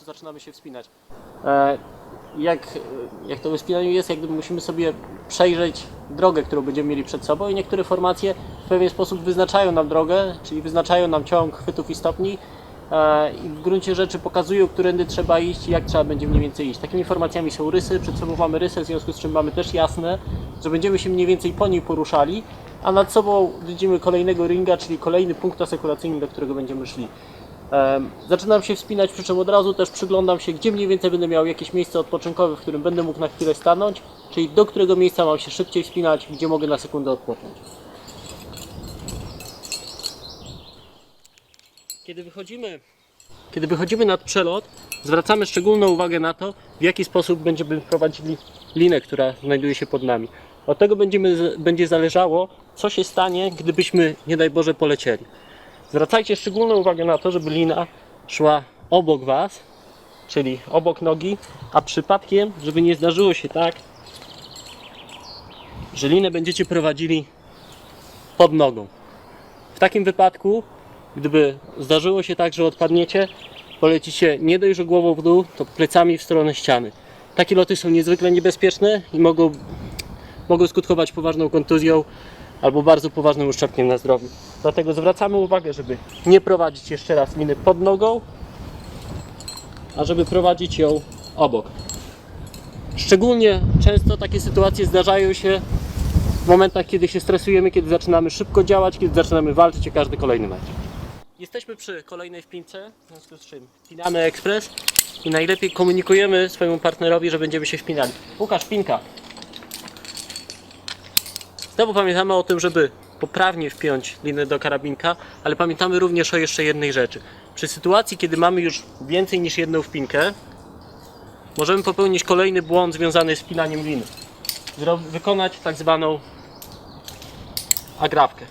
zaczynamy się wspinać. E, jak, jak to wspinaniu jest, jak musimy sobie przejrzeć drogę, którą będziemy mieli przed sobą i niektóre formacje w pewien sposób wyznaczają nam drogę, czyli wyznaczają nam ciąg chwytów i stopni e, i w gruncie rzeczy pokazują, którędy trzeba iść i jak trzeba będzie mniej więcej iść. Takimi formacjami są rysy, przed sobą mamy rysę, w związku z czym mamy też jasne, że będziemy się mniej więcej po niej poruszali, a nad sobą widzimy kolejnego ringa, czyli kolejny punkt asekuracyjny, do którego będziemy szli. Zaczynam się wspinać, przy czym od razu też przyglądam się, gdzie mniej więcej będę miał jakieś miejsce odpoczynkowe, w którym będę mógł na chwilę stanąć, czyli do którego miejsca mam się szybciej wspinać, gdzie mogę na sekundę odpocząć. Kiedy wychodzimy, kiedy wychodzimy nad przelot, zwracamy szczególną uwagę na to, w jaki sposób będziemy prowadzili linę, która znajduje się pod nami. Od tego będziemy, będzie zależało, co się stanie, gdybyśmy, nie daj Boże, polecieli. Zwracajcie szczególną uwagę na to, żeby lina szła obok Was, czyli obok nogi, a przypadkiem, żeby nie zdarzyło się tak, że linę będziecie prowadzili pod nogą. W takim wypadku, gdyby zdarzyło się tak, że odpadniecie, polecicie nie dość, że głową w dół, to plecami w stronę ściany. Takie loty są niezwykle niebezpieczne i mogą, mogą skutkować poważną kontuzją albo bardzo poważnym uszczerbkiem na zdrowiu. Dlatego zwracamy uwagę, żeby nie prowadzić jeszcze raz liny pod nogą, a żeby prowadzić ją obok. Szczególnie często takie sytuacje zdarzają się w momentach, kiedy się stresujemy, kiedy zaczynamy szybko działać, kiedy zaczynamy walczyć o każdy kolejny mecz. Jesteśmy przy kolejnej wpince, w związku z czym wpinamy ekspres i najlepiej komunikujemy swojemu partnerowi, że będziemy się wpinali. Łukasz, pinka. Znowu pamiętamy o tym, żeby poprawnie wpiąć linę do karabinka, ale pamiętamy również o jeszcze jednej rzeczy. Przy sytuacji, kiedy mamy już więcej niż jedną wpinkę, możemy popełnić kolejny błąd związany z wpinaniem liny. Wykonać tak zwaną agrafkę.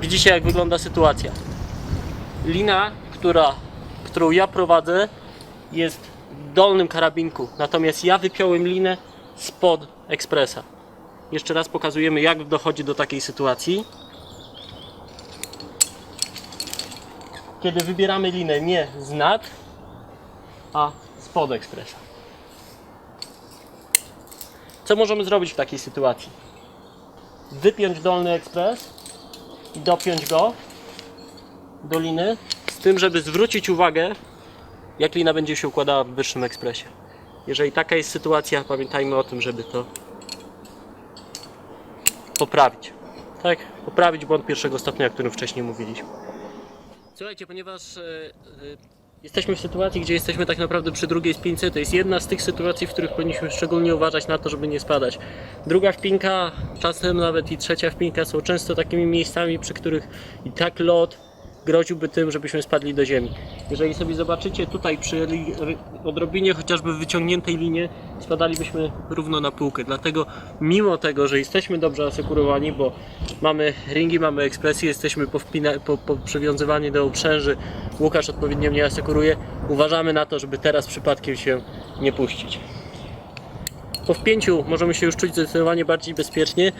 Widzicie jak wygląda sytuacja. Lina, która, którą ja prowadzę jest w dolnym karabinku, natomiast ja wypiąłem linę spod ekspresa. Jeszcze raz pokazujemy, jak dochodzi do takiej sytuacji. Kiedy wybieramy linę nie z nad, a spod ekspresa. Co możemy zrobić w takiej sytuacji? Wypiąć dolny ekspres i dopiąć go do liny, z tym, żeby zwrócić uwagę, jak lina będzie się układała w wyższym ekspresie. Jeżeli taka jest sytuacja, pamiętajmy o tym, żeby to poprawić. Tak? Poprawić błąd pierwszego stopnia, o którym wcześniej mówiliśmy. Słuchajcie, ponieważ e, jesteśmy w sytuacji, gdzie jesteśmy tak naprawdę przy drugiej spince, to jest jedna z tych sytuacji, w których powinniśmy szczególnie uważać na to, żeby nie spadać. Druga wpinka, czasem nawet i trzecia wpinka są często takimi miejscami, przy których i tak lot groziłby tym, żebyśmy spadli do ziemi. Jeżeli sobie zobaczycie tutaj przy odrobinie chociażby wyciągniętej linie, spadalibyśmy równo na półkę. Dlatego mimo tego, że jesteśmy dobrze asekurowani, bo mamy ringi, mamy ekspresję, jesteśmy po, po przywiązywani do uprzęży, Łukasz odpowiednio mnie asekuruje, uważamy na to, żeby teraz przypadkiem się nie puścić. Po wpięciu możemy się już czuć zdecydowanie bardziej bezpiecznie,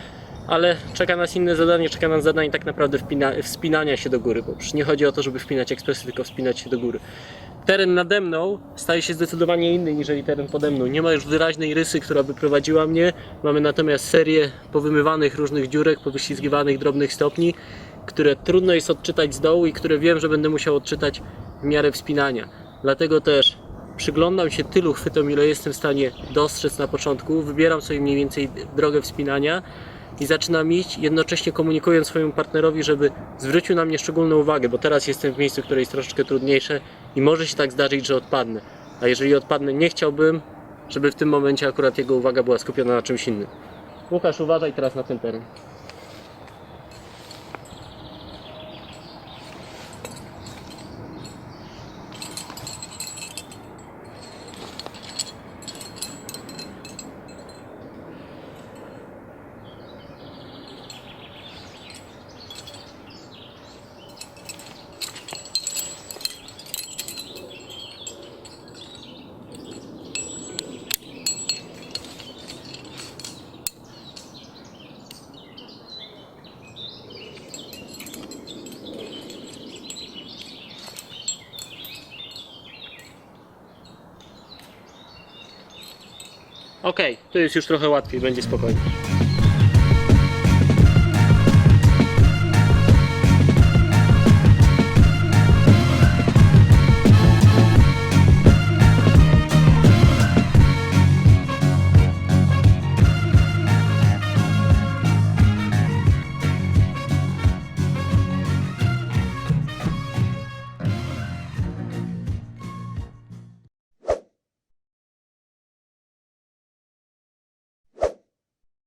ale czeka nas inne zadanie, czeka nas zadanie tak naprawdę wspinania się do góry, bo przecież nie chodzi o to, żeby wpinać ekspresy, tylko wspinać się do góry. Teren nade mną staje się zdecydowanie inny niż teren pode mną. Nie ma już wyraźnej rysy, która by prowadziła mnie. Mamy natomiast serię powymywanych różnych dziurek, powyślizgiwanych drobnych stopni, które trudno jest odczytać z dołu i które wiem, że będę musiał odczytać w miarę wspinania. Dlatego też przyglądam się tylu chwytom, ile jestem w stanie dostrzec na początku, wybieram sobie mniej więcej drogę wspinania i zaczynam iść, jednocześnie komunikując swojemu partnerowi, żeby zwrócił na mnie szczególną uwagę, bo teraz jestem w miejscu, które jest troszeczkę trudniejsze i może się tak zdarzyć, że odpadnę. A jeżeli odpadnę, nie chciałbym, żeby w tym momencie akurat jego uwaga była skupiona na czymś innym. Łukasz, uważaj teraz na ten teren. Okej, to jest już trochę łatwiej, będzie spokojnie.